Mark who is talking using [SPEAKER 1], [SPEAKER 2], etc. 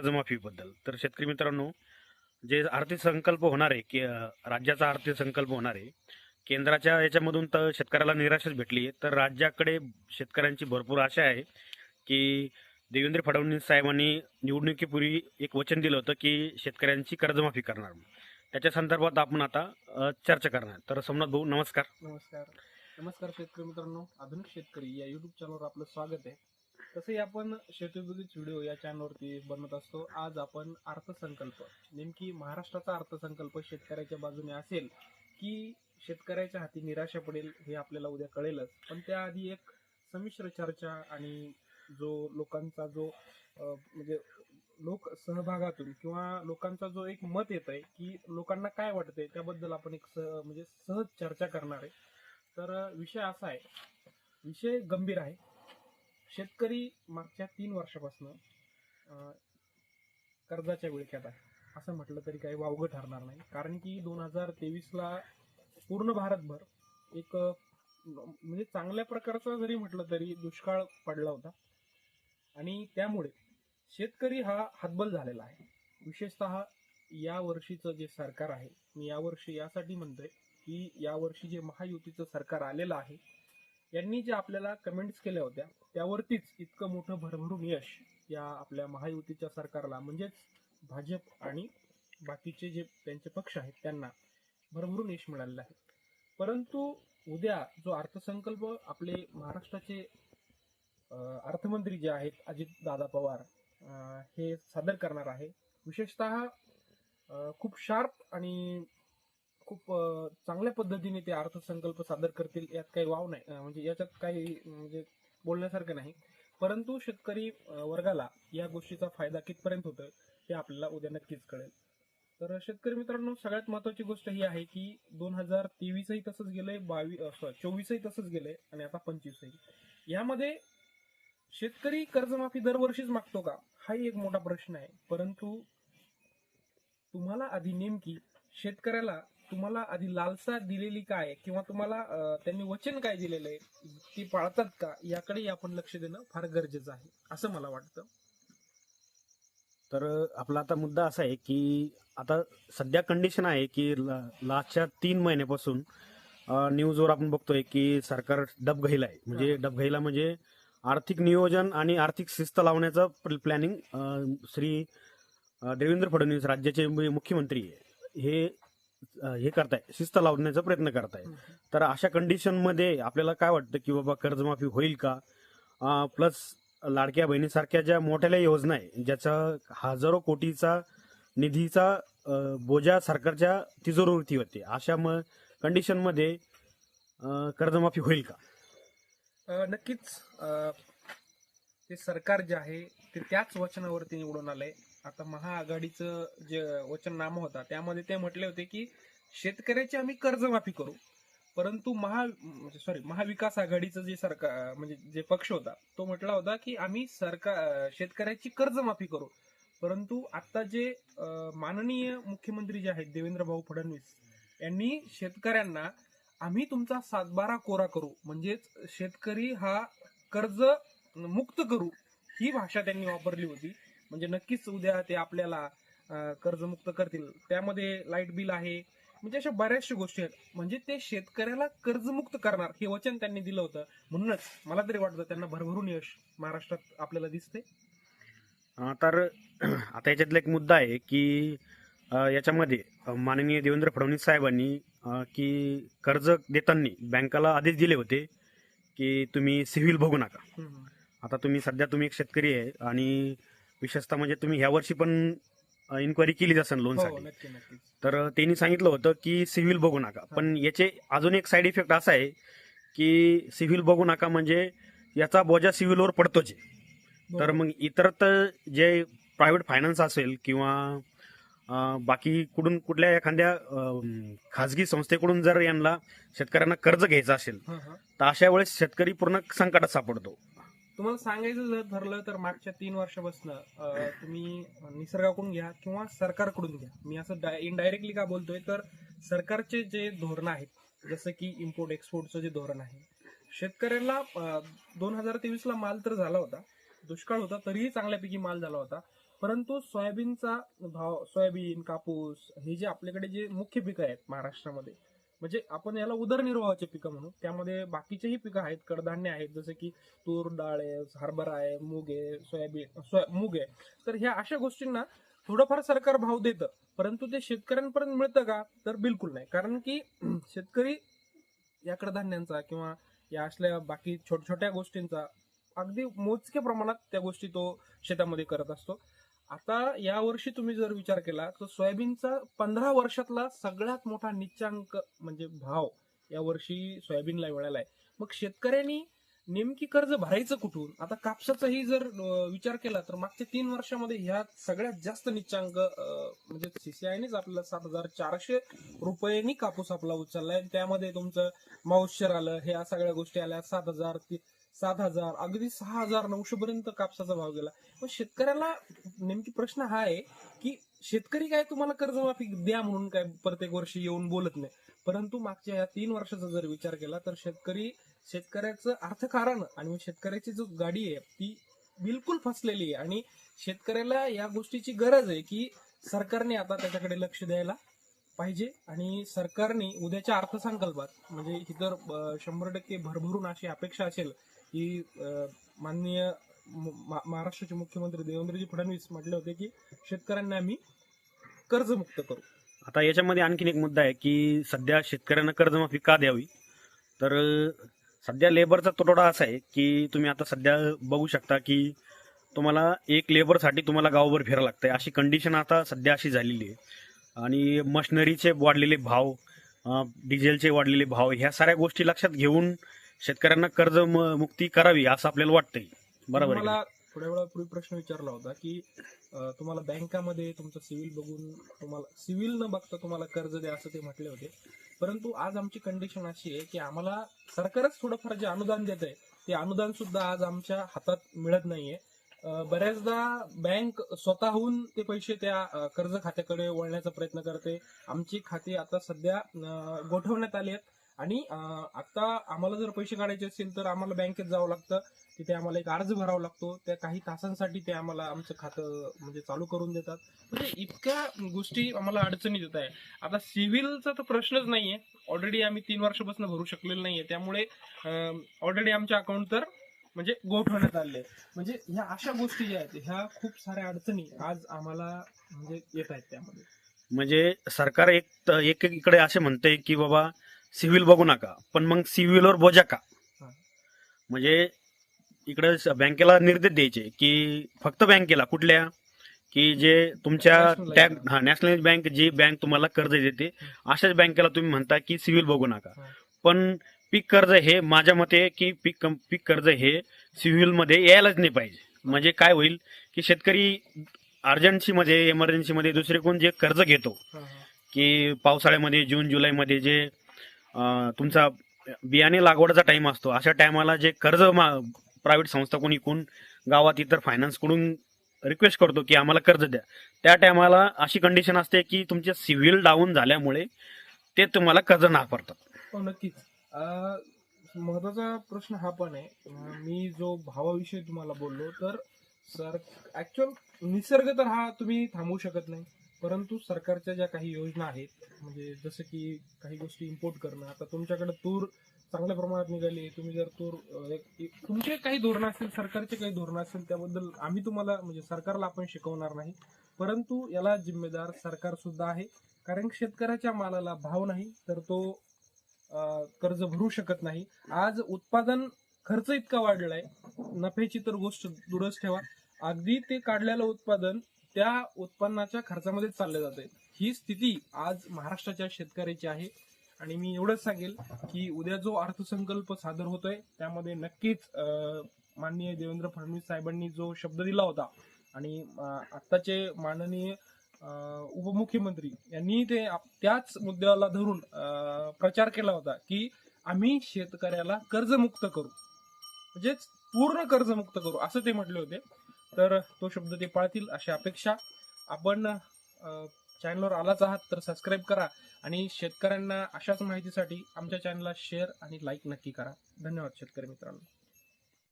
[SPEAKER 1] कर्जमाफीबद्दल. तर शेतकरी मित्रांनो जे आर्थिक संकल्प होणार आहे की राज्याचा आर्थिक संकल्प होणार आहे केंद्राच्या याच्यामधून तर शेतकऱ्याला निराशाच भेटली आहे. तर राज्याकडे शेतकऱ्यांची भरपूर आशा आहे की देवेंद्र फडणवीस साहेबांनी निवडणुकीपूर्वी एक वचन दिलं होतं की शेतकऱ्यांची कर्जमाफी करणार त्याच्या संदर्भात आपण आता चर्चा करणार तर सोमनाथ भाऊ नमस्कार.
[SPEAKER 2] नमस्कार. नमस्कार शेतकरी मित्रांनो. आधुनिक शेतकरी या युट्यूब चॅनलवर आपलं स्वागत आहे. तसंही आपण शेतीबद्दलच व्हिडिओ या चॅनलवरती बनवत असतो. आज आपण अर्थसंकल्प नेमकी महाराष्ट्राचा अर्थसंकल्प शेतकऱ्याच्या बाजूने असेल की शेतकऱ्याच्या हाती निराशा पडेल हे आपल्याला उद्या कळेलच. पण त्याआधी एक संमिश्र चर्चा आणि जो लोकांचा जो म्हणजे लोक सहभागातून किंवा लोकांचा जो एक मत येत आहे की लोकांना काय वाटतंय त्याबद्दल आपण एक सह म्हणजे सहज चर्चा करणार आहे. तर विषय असा आहे विषय गंभीर आहे. शेतकरी मागच्या तीन वर्षापासून कर्जाच्या विळख्यात आहे. असं म्हटलं तरी काही वावगं ठरणार नाही. कारण की दोन हजार तेवीसला पूर्ण भारतभर एक म्हणजे चांगल्या प्रकारचा जरी म्हटलं तरी दुष्काळ पडला होता. आणि त्यामुळे शेतकरी हा हतबल झालेला आहे. विशेषतः या वर्षीचं जे सरकार आहे मी यावर्षी यासाठी म्हणतोय की यावर्षी जे महायुतीचं सरकार आलेलं आहे यांनी जे आपल्याला कमेंट्स केल्या होत्या त्यावरतीच इतकं मोठं भरभरून यश या आपल्या महायुतीच्या सरकारला म्हणजेच भाजप आणि बाकीचे जे त्यांचे पक्ष आहेत त्यांना भरभरून यश मिळालेलं आहे. परंतु उद्या जो अर्थसंकल्प आपले महाराष्ट्राचे अर्थमंत्री जे आहेत अजित दादा पवार हे सादर करणार आहे विशेषतः खूप शार्प आणि खूप चांगल्या पद्धतीने ते अर्थसंकल्प सादर करतील यात काही वाव नाही. म्हणजे याच्यात काही म्हणजे बोलण्यासारखं नाही. परंतु शेतकरी वर्गाला या गोष्टीचा फायदा कितपर्यंत होतोय ते आपल्याला उद्या नक्कीच कळेल. तर शेतकरी मित्रांनो सगळ्यात महत्वाची गोष्ट ही आहे की दोन हजार तेवीसही तसंच गेलंय बावीस सॉरी चोवीसही तसंच गेलंय आणि आता पंचवीसही. यामध्ये शेतकरी कर्जमाफी दरवर्षीच मागतो का? हाही एक मोठा प्रश्न आहे. परंतु तुम्हाला आधी नेमकी शेतकऱ्याला तुम्हाला आधी लालसा दिलेली काय किंवा तुम्हाला त्यांनी वचन काय दिलेलं आहे? ती पाळतात का? याकडे आपण लक्ष देणं फार गरजेचं आहे असं मला वाटतं.
[SPEAKER 1] तर आपला आता मुद्दा असा आहे की आता सध्या कंडिशन आहे की लास्टच्या तीन महिन्यापासून न्यूजवर आपण बघतोय की सरकार डबघाईला आहे. म्हणजे. डबघाईला म्हणजे आर्थिक नियोजन आणि आर्थिक शिस्त लावण्याचं प्लॅनिंग श्री देवेंद्र फडणवीस राज्याचे मुख्यमंत्री आहे. हे हे करताय शिस्त लावण्याचा प्रयत्न करताय. तर अशा कंडिशनमध्ये आपल्याला काय वाटतं की बाबा कर्जमाफी होईल का? प्लस लाडक्या बहिणीसारख्या ज्या मोठ्या योजना आहे ज्याचा हजारो कोटीचा निधीचा बोजा सरकारच्या तिजोरीवरती होते अशा म कंडिशनमध्ये कर्जमाफी होईल का?
[SPEAKER 2] नक्कीच ते सरकार जे आहे ते त्याच वचनावरती निवडून आलंय. आता महाआघाडीचं जे वचननामा होता त्यामध्ये ते म्हटले होते की शेतकऱ्याची आम्ही कर्जमाफी करू. परंतु महा म्हणजे सॉरी महाविकास आघाडीचं जे सरकार म्हणजे जे पक्ष होता तो म्हटला होता की आम्ही सरकार शेतकऱ्याची कर्जमाफी करू. परंतु आता जे माननीय मुख्यमंत्री जे आहेत देवेंद्र भाऊ फडणवीस यांनी शेतकऱ्यांना आम्ही तुमचा सातबारा कोरा करू. म्हणजेच शेतकरी हा कर्ज मुक्त करू ही भाषा त्यांनी वापरली होती. म्हणजे नक्कीच उद्या ते आपल्याला कर्जमुक्त करतील. त्यामध्ये लाइट बिल आहे. म्हणजे अशा बऱ्याचशा गोष्टी आहेत. म्हणजे ते शेतकऱ्याला कर्जमुक्त करणार हे वचन त्यांनी दिलं होतं. म्हणूनच मला तरी वाटतं त्यांना भरभरून यश महाराष्ट्रात आपल्याला दिसते
[SPEAKER 1] तर आता याच्यातला एक मुद्दा आहे की याच्यामध्ये माननीय देवेंद्र फडणवीस साहेबांनी की कर्ज देताना बँकाला आदेश दिले होते की तुम्ही सिव्हिल बघू नका. आता तुम्ही सध्या तुम्ही एक शेतकरी आहे आणि विशेषतः म्हणजे तुम्ही ह्या वर्षी पण इन्क्वायरी केली असेल
[SPEAKER 2] हो
[SPEAKER 1] लोनसाठी
[SPEAKER 2] नक्की नक्की
[SPEAKER 1] तर त्यांनी सांगितलं होतं की सिव्हिल बघू नका. पण याचे अजून एक साईड इफेक्ट असा आहे की सिव्हिल बघू नका म्हणजे याचा बोजा सिव्हिलवर पडतोच आहे. तर मग इतर तर जे प्रायव्हेट फायनान्स असेल किंवा बाकी कुठून कुठल्या एखाद्या खाजगी संस्थेकडून जर यांना शेतकऱ्यांना कर्ज घ्यायचं असेल
[SPEAKER 2] हं, हं.
[SPEAKER 1] तर अशा वेळेस शेतकरी पूर्ण संकटात सापडतो.
[SPEAKER 2] तुम्हाला सांगायचं जर ठरलं तर मागच्या तीन वर्षापासून तुम्ही निसर्गाकडून घ्या किंवा सरकारकडून घ्या. मी असं इनडायरेक्टली का बोलतोय तर सरकारचे जे धोरण आहेत जसं की इम्पोर्ट एक्सपोर्टचं जे धोरण आहे शेतकऱ्याला दोन हजार तेवीस ला माल तर झाला होता दुष्काळ होता तरीही चांगल्यापैकी माल झाला होता. परंतु सोयाबीनचा भाव सोयाबीन कापूस हे जे आपल्याकडे जे मुख्य पिकं आहेत महाराष्ट्रामध्ये म्हणजे आपण याला उदरनिर्वाहाचे पिकं म्हणू. त्यामध्ये बाकीचेही पिकं आहेत कडधान्य आहेत जसे की तूर डाळ आहे हरभरा आहे मूग आहे सोयाबीन सोया मूग आहे. तर ह्या अशा गोष्टींना थोडंफार सरकार भाव देतं परंतु ते शेतकऱ्यांपर्यंत मिळतं का? तर बिलकुल नाही. कारण की शेतकरी या कडधान्यांचा किंवा या असल्या बाकी छोट छोट्या गोष्टींचा अगदी मोजक्या प्रमाणात त्या गोष्टी तो शेतामध्ये करत असतो. आता यावर्षी तुम्ही जर विचार केला तर सोयाबीनचा पंधरा वर्षातला सगळ्यात मोठा निच्चांक म्हणजे भाव यावर्षी सोयाबीनला मिळाला आहे मग शेतकऱ्यांनी नेमकी कर्ज भरायचं कुठून? आता कापसाचाही जर विचार केला तर मागच्या तीन वर्षामध्ये ह्या सगळ्यात जास्त निच्चांक म्हणजे सीसीआयनेच आपल्याला सात हजार चारशे रुपयांनी कापूस आपला उचललाय त्यामध्ये तुमचं मॉइश्चर आलं ह्या सगळ्या गोष्टी आल्या. सात हजार सात हजार अगदी सहा हजार नऊशे पर्यंत कापसाचा भाव गेला. पण शेतकऱ्याला नेमकी प्रश्न हा आहे की शेतकरी काय तुम्हाला कर्जमाफी द्या म्हणून काय प्रत्येक वर्षी येऊन बोलत नाही? परंतु मागच्या या तीन वर्षाचा जर विचार केला तर शेतकरी शेतकऱ्याचं अर्थकारण आणि शेतकऱ्याची जो गाडी आहे ती बिलकुल फसलेली आहे. आणि शेतकऱ्याला या गोष्टीची गरज आहे की सरकारने आता त्याच्याकडे लक्ष द्यायला पाहिजे आणि सरकारने उद्याच्या अर्थसंकल्पात म्हणजे ही तर शंभर टक्के भरभरून अशी अपेक्षा असेल की माननीय म- मा- महाराष्ट्राचे मुख्यमंत्री देवेंद्रजी फडणवीस म्हटले होते की शेतकऱ्यांना आम्ही कर्जमुक्त करू.
[SPEAKER 1] आता याच्यामध्ये आणखीन एक मुद्दा आहे की सध्या शेतकऱ्यांना कर्जमाफी का द्यावी? तर सध्या लेबरचा तुटवडा असा आहे की तुम्ही आता सध्या बघू शकता की तुम्हाला एक लेबरसाठी तुम्हाला गावभर फिरावं लागतंय. अशी कंडिशन आता सध्या अशी झालेली आहे. आणि मशिनरीचे वाढलेले भाव डिझेलचे वाढलेले भाव ह्या साऱ्या गोष्टी लक्षात घेऊन शेतकऱ्यांना कर्ज मुक्ती करावी असं आपल्याला वाटतंय. बरोबर आहे?
[SPEAKER 2] मला थोड्या वेळापूर्वी प्रश्न विचारला होता की तुम्हाला बँकामध्ये तुमचं सिव्हिल बघून तुम्हाला सिव्हिल न बघता तुम्हाला कर्ज द्या असं ते म्हटले होते. परंतु आज आमची कंडिशन अशी आहे की आम्हाला सरकारच थोडंफार जे अनुदान देत आहे ते अनुदान सुद्धा आज आमच्या हातात मिळत नाहीये. बऱ्याचदा बँक स्वतःहून ते पैसे त्या कर्ज खात्याकडे वळण्याचा प्रयत्न करते. आमची खाती आता सध्या गोठवण्यात आली आहेत. आणि आता आम्हाला जर पैसे काढायचे असतील तर आम्हाला बँकेत जावं लागतं. तिथे आम्हाला एक अर्ज भरावा लागतो. त्या काही तासांसाठी ते आम्हाला आमचं खातं म्हणजे चालू करून देतात. म्हणजे इतक्या गोष्टी आम्हाला अडचणी येत आहे. आता सिव्हिलचा तर प्रश्नच नाहीये. ऑलरेडी आम्ही तीन वर्षापासून भरू शकलेलो नाहीये. त्यामुळे ऑलरेडी आमच्या अकाउंट तर म्हणजे गोठवण्यात आले म्हणजे ह्या अशा गोष्टी ज्या आहेत ह्या खूप साऱ्या अडचणी आज आम्हाला म्हणजे येत आहेत त्यामध्ये.
[SPEAKER 1] म्हणजे सरकार एक एक इकडे असे म्हणते की बाबा सिव्हिल बघू नका पण मग सिव्हिलवर बोजा का. म्हणजे इकडे बँकेला निर्देश द्यायचे की फक्त बँकेला कुठल्या की जे तुमच्या टॅग
[SPEAKER 2] bank.
[SPEAKER 1] हा नॅशनलाइज बँक जी बँक तुम्हाला कर्ज देते अशाच बँकेला तुम्ही म्हणता की सिव्हिल बघू नका. पण पीक कर्ज हे माझ्या मते की पीक पीक कर्ज हे सिव्हिलमध्ये यायलाच नाही पाहिजे म्हणजे काय होईल की शेतकरी अर्जन्सी मध्ये इमर्जन्सी मध्ये दुसरे कोण जे कर्ज घेतो. की पावसाळ्यामध्ये जून जुलैमध्ये जे तुमचा बियाणे लागवडचा टाइम असतो. अशा टायमाला जे कर्ज प्रायव्हेट संस्था कोणी कोण गावात इतर फायनान्सकडून रिक्वेस्ट करतो की आम्हाला कर्ज द्या. त्या टायमाला अशी कंडिशन असते की तुमचे सिव्हिल डाऊन झाल्यामुळे ते तुम्हाला कर्ज नाकारतात.
[SPEAKER 2] हो, नक्कीच. महत्त्वाचा प्रश्न हा पण आहे. मी जो भावाविषयी तुम्हाला बोललो तर सर ऍक्च्युअल निसर्ग तर हा तुम्ही थांबवू शकत नाही. परंतु सरकारच्या ज्या काही योजना आहेत म्हणजे जसं की काही गोष्टी इम्पोर्ट करणं आता तुमच्याकडे तूर चांगल्या प्रमाणात निघाली तुम्ही जर तूर एक- तुमचे काही धोरणं असतील सरकारचे काही धोरणं असतील त्याबद्दल आम्ही तुम्हाला म्हणजे सरकारला आपण शिकवणार नाही. परंतु याला जिम्मेदार सरकार सुद्धा आहे. कारण शेतकऱ्याच्या मालाला भाव नाही तर तो कर्ज भरू शकत नाही. आज उत्पादन खर्च इतका वाढलाय. नफ्याची तर गोष्ट दूरच ठेवा. अगदी ते काढलेलं उत्पादन त्या उत्पन्नाच्या खर्चामध्येच चालले जाते ही स्थिती आज महाराष्ट्राच्या शेतकऱ्याची आहे. आणि मी एवढंच सांगेल की उद्या जो अर्थसंकल्प सादर होतोय त्यामध्ये नक्कीच माननीय देवेंद्र फडणवीस साहेबांनी जो शब्द दिला होता आणि आत्ताचे माननीय उपमुख्यमंत्री यांनी ते त्याच मुद्द्याला धरून प्रचार केला होता की आम्ही शेतकऱ्याला कर्जमुक्त करू. म्हणजेच पूर्ण कर्जमुक्त करू असं ते म्हटले होते. तर तो शब्द ते पाळतील अशी अपेक्षा. आपण चॅनलवर आलाच आहात तर सबस्क्राईब करा आणि शेतकऱ्यांना अशाच माहितीसाठी आमच्या चॅनलला शेअर आणि लाईक नक्की करा. धन्यवाद शेतकरी मित्रांनो.